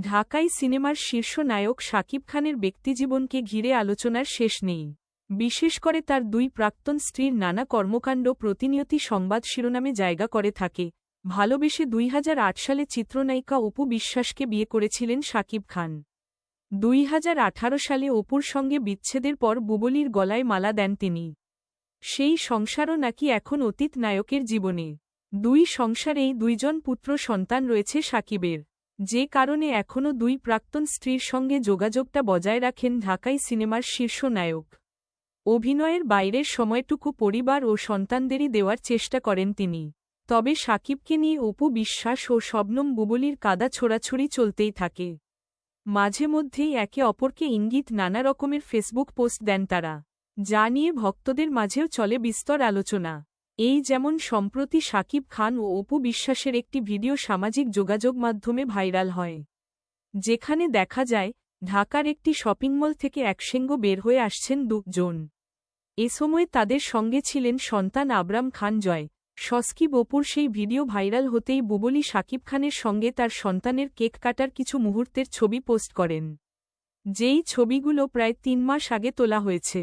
ঢাকাই সিনেমার শীর্ষ নায়ক শাকিব খানের ব্যক্তিজীবনকে ঘিরে আলোচনার শেষ নেই। বিশেষ করে তার দুই প্রাক্তন স্ত্রীর নানা কর্মকাণ্ড প্রতিনিয়তি সংবাদ শিরোনামে জায়গা করে থাকে। ভালোবেসে দুই হাজার আট সালে চিত্রনায়িকা অপু বিশ্বাসকে বিয়ে করেছিলেন শাকিব খান। দুই হাজার আঠারো সালে অপুর সঙ্গে বিচ্ছেদের পর বুবলির গলায় মালা দেন তিনি। সেই সংসারও নাকি এখন অতীত নায়কের জীবনে। দুই সংসারেই দুইজন পুত্র সন্তান রয়েছে সাকিবের যে কারণে এখনও দুই প্রাক্তন স্ত্রীর সঙ্গে যোগাযোগটা বজায় রাখেন ঢাকাই সিনেমার শীর্ষ নায়ক। অভিনয়ের বাইরের সময়টুকু পরিবার ও সন্তানদেরই দেওয়ার চেষ্টা করেন তিনি। তবে সাকিবকে নিয়ে অপু বিশ্বাস ও শবনম বুবলির কাদা ছোড়াছুড়ি চলতেই থাকে। মাঝে মধ্যেই একে অপরকে ইঙ্গিত নানা রকমের ফেসবুক পোস্ট দেন তারা, যা নিয়ে ভক্তদের মাঝেও চলে বিস্তর আলোচনা। এই যেমন সম্প্রতি সাকিব খান ও অপু বিশ্বাসের একটি ভিডিও সামাজিক যোগাযোগ মাধ্যমে ভাইরাল হয়, যেখানে দেখা যায়, ঢাকার একটি শপিং মল থেকে একসেঙ্গ বের হয়ে আসছেন দুজন। এ সময় তাদের সঙ্গে ছিলেন সন্তান আবরাম খান জয়। সস্কিব অপুর সেই ভিডিও ভাইরাল হতেই বুবলি সাকিব খানের সঙ্গে তার সন্তানের কেক কাটার কিছু মুহূর্তের ছবি পোস্ট করেন, যেই ছবিগুলো প্রায় তিন মাস আগে তোলা হয়েছে।